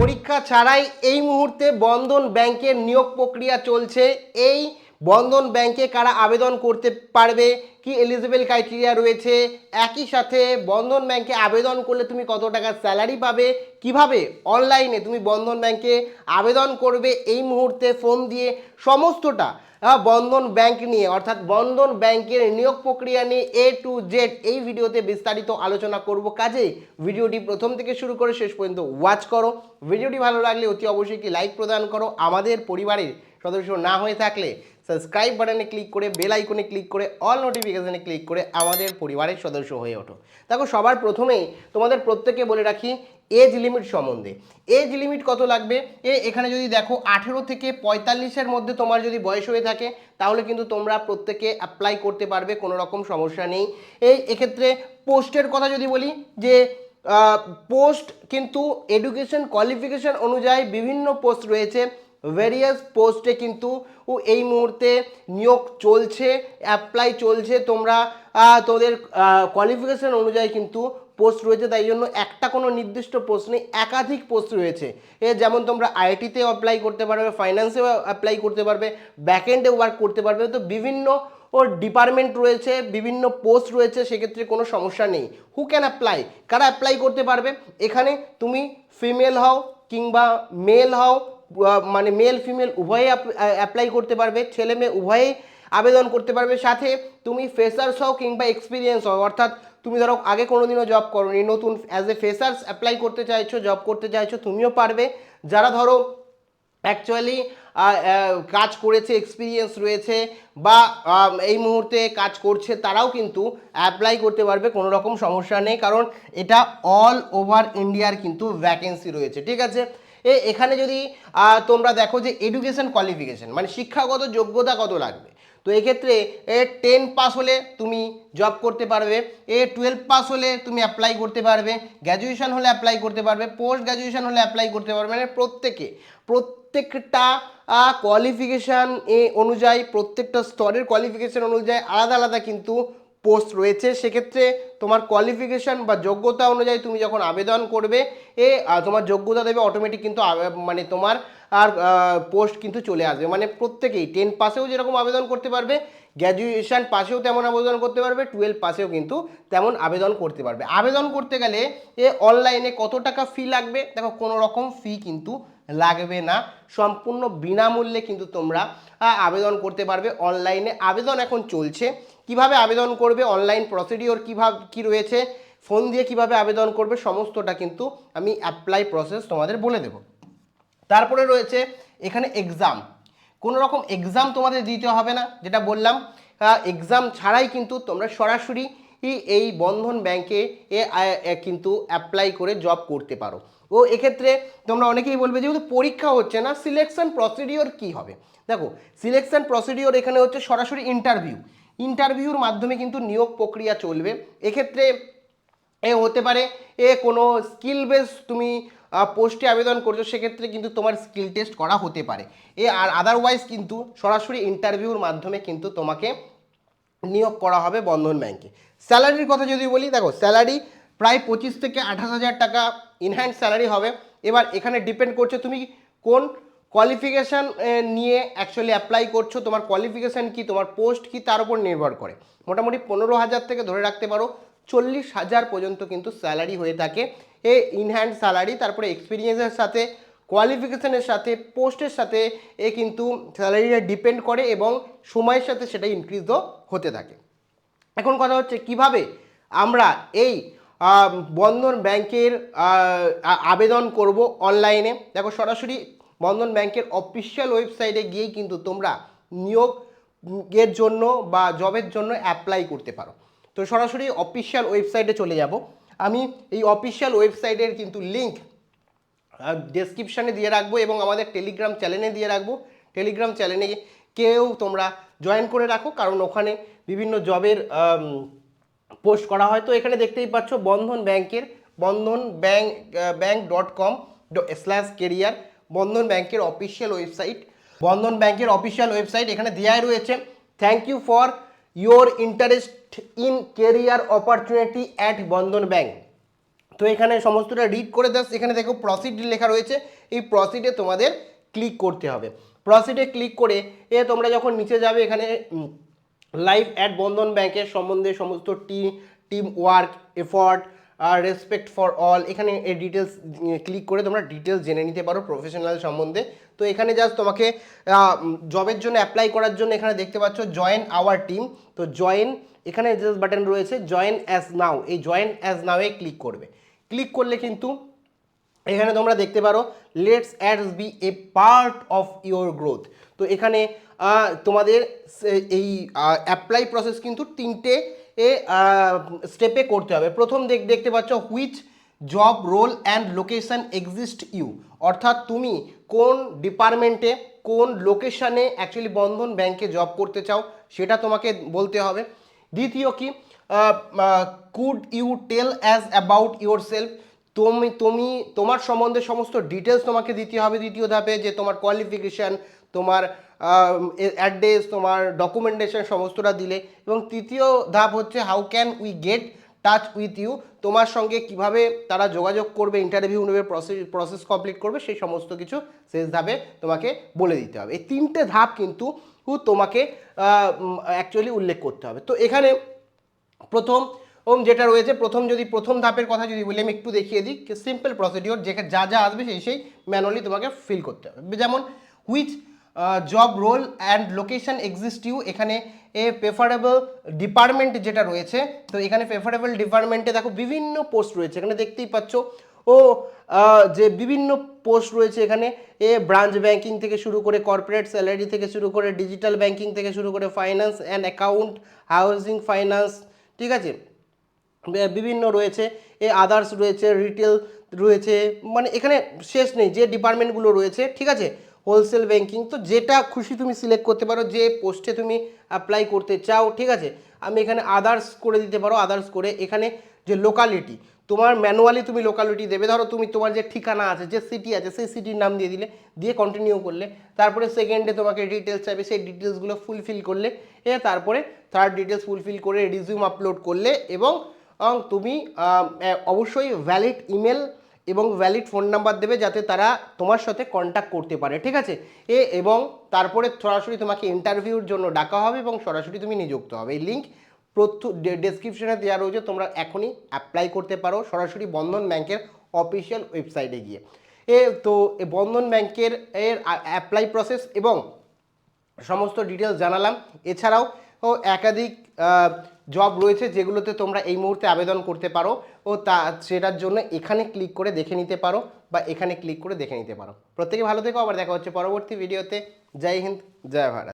পরীক্ষা ছাড়াই এই মুহূর্তে বন্ধন ব্যাংকের নিয়োগ প্রক্রিয়া চলছে। এই বন্ধন ব্যাংকে কারা আবেদন করতে পারবে? কি এলিজিবল ক্রাইটেরিয়া রয়েছে? একই সাথে বন্ধন ব্যাংকে আবেদন করলে তুমি কত টাকা স্যালারি পাবে? কীভাবে? অনলাইনে তুমি বন্ধন ব্যাংকে আবেদন করবে? এই মুহূর্তে ফোন দিয়ে সমস্তটা বন্ধন ব্যাংক নিয়ে, অর্থাৎ বন্ধন ব্যাংকের নিয়োগ প্রক্রিয়া নিয়ে এ টু জেড এই ভিডিওতে বিস্তারিত আলোচনা করব। কাজেই ভিডিওটি প্রথম থেকে শুরু করে শেষ পর্যন্ত ওয়াচ করো। ভিডিওটি ভালো লাগলে অতি অবশ্যই একটি লাইক প্রদান করো। আমাদের পরিবারের সদস্য না হয়ে থাকলে সাবস্ক্রাইব বাটনে ক্লিক করে বেল আইকনে ক্লিক করে অল নোটিফিকেশানে ক্লিক করে আমাদের পরিবারের সদস্য হয়ে ওঠো। দেখো, সবার প্রথমেই তোমাদের প্রত্যেকে বলে রাখি এজ লিমিট সম্বন্ধে। এজ লিমিট কত লাগবে? এ, এখানে যদি দেখো, আঠেরো থেকে পঁয়তাল্লিশের মধ্যে তোমার যদি বয়স হয়ে থাকে, তাহলে কিন্তু তোমরা প্রত্যেকে অ্যাপ্লাই করতে পারবে, কোনো রকম সমস্যা নেই। এই, এক্ষেত্রে পোস্টের কথা যদি বলি, যে পোস্ট কিন্তু এডুকেশন কোয়ালিফিকেশন অনুযায়ী বিভিন্ন পোস্ট রয়েছে। ভেরিয়াস পোস্টে কিন্তু এই মুহূর্তে নিয়োগ চলছে অ্যাপ্লাই চলছে। তোমরা তোদের কোয়ালিফিকেশন অনুযায়ী কিন্তু পোস্ট রয়েছে। তাই জন্য একটা কোনো নির্দিষ্ট পোস্ট নেই, একাধিক পোস্ট রয়েছে। এ যেমন তোমরা আইটিতেও অ্যাপ্লাই করতে পারবে ফাইন্যান্সেও অ্যাপ্লাই করতে পারবে ব্যাকএন্ডে ওয়ার্ক করতে পারবে। তো বিভিন্ন ওর ডিপার্টমেন্ট রয়েছে, বিভিন্ন পোস্ট রয়েছে, সেক্ষেত্রে কোনো সমস্যা নেই। হু ক্যান অ্যাপ্লাই কারা অ্যাপ্লাই করতে পারবে? এখানে তুমি ফিমেল হও কিংবা মেল হও মানে মেল ফিমেল উভয়ে অ্যাপ্লাই করতে পারবে। ছেলে মেয়ে উভয়েই আবেদন করতে পারবে। সাথে তুমি ফ্রেশার্স হও কিংবা এক্সপিরিয়েন্স হও, অর্থাৎ তুমি ধরো আগে কোনোদিনও জব করোনি, নতুন অ্যাজ এ ফ্রেশার্স অ্যাপ্লাই করতে চাইছো জব করতে চাইছো, তুমিও পারবে। যারা ধরো অ্যাকচুয়ালি কাজ করেছে এক্সপিরিয়েন্স রয়েছে বা এই মুহূর্তে কাজ করছে, তারাও কিন্তু অ্যাপ্লাই করতে পারবে, কোনো রকম সমস্যা নেই, কারণ এটা অল ওভার ইন্ডিয়ার কিন্তু ভ্যাকেন্সি রয়েছে, ঠিক আছে? এখানে যদি তোমরা দেখো যে এডুকেশন কোয়ালিফিকেশন মানে শিক্ষাগত যোগ্যতা কত লাগবে? তো এক্ষেত্রে, এ টেন পাস হলে তুমি জব করতে পারবে, এ টুয়েলভ পাস হলে তুমি অ্যাপ্লাই করতে পারবে গ্র্যাজুয়েশন হলে অ্যাপ্লাই করতে পারবে পোস্ট গ্র্যাজুয়েশন হলে অ্যাপ্লাই করতে পারবে মানে প্রত্যেকে, প্রত্যেকটা কোয়ালিফিকেশান এ অনুযায়ী, প্রত্যেকটা স্তরের কোয়ালিফিকেশান অনুযায়ী আলাদা আলাদা কিন্তু পোস্ট রয়েছে, সেক্ষেত্রে তোমার কোয়ালিফিকেশান বা যোগ্যতা অনুযায়ী তুমি যখন আবেদন করবে, এ তোমার যোগ্যতা দেবে অটোমেটিক কিন্তু মানে তোমার আর পোস্ট কিন্তু চলে আসবে। মানে প্রত্যেকেই টেন পাসেও যেরকম আবেদন করতে পারবে গ্র্যাজুয়েশান পাসেও তেমন আবেদন করতে পারবে টুয়েলভ পাসেও কিন্তু তেমন আবেদন করতে পারবে। আবেদন করতে গেলে, এ অনলাইনে কত টাকা ফি লাগবে? দেখো কোনো রকম ফি কিন্তু লাগবে না। সম্পূর্ণ বিনামূল্যে কিন্তু তোমরা আবেদন করতে পারবে। অনলাইনে আবেদন এখন চলছে। কীভাবে আবেদন করবে, অনলাইন প্রসিডিওর কীভাবে, কী রয়েছে, ফোন দিয়ে কীভাবে আবেদন করবে, সমস্তটা কিন্তু আমি অ্যাপ্লাই প্রসেস তোমাদের বলে দেবো। তারপরে রয়েছে এখানে এক্সাম কোনো রকম এক্সাম তোমাদের দিতে হবে না। যেটা বললাম এক্সাম ছাড়াই কিন্তু তোমরা সরাসরি এই বন্ধন ব্যাংকে কিন্তু অ্যাপ্লাই করে জব করতে পারো। ও এক্ষেত্রে তোমরা অনেকেই বলবে যেহেতু পরীক্ষা হচ্ছে না সিলেকশন প্রসিডিওর কি হবে? দেখো সিলেকশন প্রসিডিওর এখানে হচ্ছে সরাসরি ইন্টারভিউ ইন্টারভিউর মাধ্যমে কিন্তু নিয়োগ প্রক্রিয়া চলবে। এক্ষেত্রে এ হতে পারে, এ কোনো স্কিল বেস তুমি পোস্টে আবেদন করছ, সেক্ষেত্রে কিন্তু তোমার স্কিল টেস্ট করা হতে পারে। এ আর আদারওয়াইজ কিন্তু সরাসরি ইন্টারভিউর মাধ্যমে কিন্তু তোমাকে নিয়োগ করা হবে বন্ধন ব্যাংকে স্যালারির কথা যদি বলি, দেখো স্যালারি প্রায় পঁচিশ থেকে আঠাশ হাজার টাকা ইনহ্যান্ড স্যালারি হবে। এবার এখানে ডিপেন্ড করছে তুমি কোন কোয়ালিফিকেশান নিয়ে অ্যাকচুয়ালি অ্যাপ্লাই করছ, তোমার কোয়ালিফিকেশান কি, তোমার পোস্ট কি, তার উপর নির্ভর করে। মোটামুটি পনেরো হাজার থেকে ধরে রাখতে পারো, চল্লিশ হাজার পর্যন্ত কিন্তু স্যালারি হয়ে থাকে। এ ইনহ্যান্ড স্যালারি তারপরে এক্সপিরিয়েন্সের সাথে কোয়ালিফিকেশানের সাথে পোস্টের সাথে, এ কিন্তু স্যালারিটা ডিপেন্ড করে এবং সময়ের সাথে সেটা ইনক্রিজও হতে থাকে। এখন কথা হচ্ছে, কীভাবে আমরা এই বন্ধন ব্যাংকের আবেদন করব অনলাইনে দেখো সরাসরি বন্ধন ব্যাংকের অফিসিয়াল ওয়েবসাইটে গিয়েই কিন্তু তোমরা নিয়োগ এর জন্য বা জবের জন্য অ্যাপ্লাই করতে পারো। তো সরাসরি অফিসিয়াল ওয়েবসাইটে চলে যাব। আমি এই অফিসিয়াল ওয়েবসাইটের কিন্তু লিঙ্ক ডেসক্রিপশানে দিয়ে রাখব এবং আমাদের টেলিগ্রাম চ্যানেলে দিয়ে রাখব। টেলিগ্রাম চ্যানেলে কেউ তোমরা জয়েন করে রাখো, কারণ ওখানে বিভিন্ন জবের পোস্ট করা হয়। তো এখানে দেখতেই পাচ্ছ বন্ধন ব্যাংকের, Bandhan bank bank dot com slash career, Bandhan ব্যাংকের অফিসিয়াল ওয়েবসাইট। বন্ধন ব্যাংকের অফিসিয়াল ওয়েবসাইট এখানে দেওয়াই রয়েছে। Thank you for your interest in career opportunity at Bandhan bank. তো এখানে সমস্তটা রিড করে দাস এখানে দেখো প্রসিড লেখা রয়েছে। এই প্রসিডে তোমাদের ক্লিক করতে হবে। প্রসিডে ক্লিক করে এ তোমরা যখন নিচে যাবে এখানে লাইভ অ্যাট বন্ধন ব্যাংকের সম্বন্ধে সমস্ত টি, টিম ওয়ার্ক, এফর্ট, আর রেসপেক্ট ফর অল, এখানে এই ডিটেলস ক্লিক করে তোমরা ডিটেলস জেনে নিতে পারো প্রফেশনাল সম্বন্ধে। তো এখানে জাস্ট তোমাকে জবের জন্য অ্যাপ্লাই করার জন্য এখানে দেখতে পাচ্ছ জয়েন আওয়ার টিম। তো জয়েন, এখানে জাস্ট বাটন রয়েছে জয়েন অ্যাজ নাও। এই জয়েন অ্যাজ নাওয়ে ক্লিক করবে। ক্লিক করলে কিন্তু এখানে তোমরা দেখতে পারো let's ads be a part of your growth তো এখানে তোমাদের এই অ্যাপ্লাই প্রসেস কিন্তু তিনটে, এ স্টেপে করতে হবে। প্রথম দেখ, দেখতে পাচ্ছ which job role and location exist you অর্থাৎ তুমি কোন ডিপার্টমেন্টে কোন লোকেশানে অ্যাকচুয়ালি বন্ধন ব্যাংকে জব করতে চাও, সেটা তোমাকে বলতে হবে। দ্বিতীয় কি? Could you tell us about yourself তুমি তুমি, তোমার সম্বন্ধে সমস্ত ডিটেলস তোমাকে দিতে হবে দ্বিতীয় ধাপে, যে তোমার কোয়ালিফিকেশান তোমার অ্যাড্রেস তোমার ডকুমেন্টেশন সমস্তটা দিলে। এবং তৃতীয় ধাপ হচ্ছে how can we get touch with you তোমার সঙ্গে কীভাবে তারা যোগাযোগ করবে ইন্টারভিউ নেবে প্রসেস প্রসেস কমপ্লিট করবে, সেই সমস্ত কিছু শেষ ধাপে তোমাকে বলে দিতে হবে। এই তিনটে ধাপ কিন্তু তোমাকে অ্যাকচুয়ালি উল্লেখ করতে হবে। তো এখানে প্রথম ওম, যেটা রয়েছে, প্রথম যদি, প্রথম ধাপের কথা যদি বলি, আমি একটু দেখিয়ে দিই সিম্পল প্রসিডিওর যেখানে যা যা আসবে সেই সেই ম্যানুয়ালি তোমাকে ফিল করতে হবে। যেমন which job role and location exist you এখানে এ প্রেফারেবল ডিপার্টমেন্ট যেটা রয়েছে, তো এখানে প্রেফারেবল ডিপার্টমেন্টে দেখো বিভিন্ন পোস্ট রয়েছে, এখানে দেখতেই পাচ্ছ, ও যে বিভিন্ন পোস্ট রয়েছে, এখানে এ ব্রাঞ্চ ব্যাংকিং থেকে শুরু করে কর্পোরেট স্যালারি থেকে শুরু করে ডিজিটাল ব্যাংকিং থেকে শুরু করে finance and account housing finance ঠিক আছে? বিভিন্ন রয়েছে, এ আদার্স রয়েছে রিটেল রয়েছে মানে এখানে শেষ নেই, যে ডিপার্টমেন্টগুলো রয়েছে, ঠিক আছে? হোলসেল ব্যাংকিং তো যেটা খুশি তুমি সিলেক্ট করতে পারো, যে পোস্টে তুমি অ্যাপ্লাই করতে চাও, ঠিক আছে? আমি এখানে আদার্স করে দিতে পারো আদার্স করে এখানে যে লোকালিটি তোমার ম্যানুয়ালি তুমি লোকালিটি দেবে, ধরো তুমি তোমার যে ঠিকানা আছে, যে সিটি আছে, সেই সিটির নাম দিয়ে দিলে, দিয়ে কন্টিনিউ করলে, তারপরে সেকেন্ডে তোমাকে ডিটেলস চাইবে, সেই ডিটেলসগুলো ফুলফিল করলে, এ, তারপরে থার্ড ডিটেলস ফুলফিল করে রিজিউম আপলোড করলে এবং তুমি অবশ্যই ভ্যালিড ইমেল এবং ভ্যালিড ফোন নাম্বার দেবে যাতে তারা তোমার সাথে কন্ট্যাক্ট করতে পারে, ঠিক আছে? এ, এবং তারপরে সরাসরি তোমাকে ইন্টারভিউর জন্য ডাকা হবে এবং সরাসরি তুমি নিযুক্ত হবে। এই লিঙ্ক প্রত্যু ডেসক্রিপশনে দেওয়া রয়েছে, তোমরা এখনই অ্যাপ্লাই করতে পারো সরাসরি বন্ধন ব্যাংকের অফিসিয়াল ওয়েবসাইটে গিয়ে। এ, তো বন্ধন ব্যাংকের এর অ্যাপ্লাই প্রসেস এবং সমস্ত ডিটেলস জানালাম। এছাড়াও একাধিক জব রয়েছে যেগুলোতে তোমরা এই মুহূর্তে আবেদন করতে পারো ও তা, সেটার জন্য এখানে ক্লিক করে দেখে নিতে পারো বা এখানে ক্লিক করে দেখে নিতে পারো। প্রত্যেকে ভালো থেকো, আবার দেখা হচ্ছে পরবর্তী ভিডিওতে জয় হিন্দ, জয় ভারত।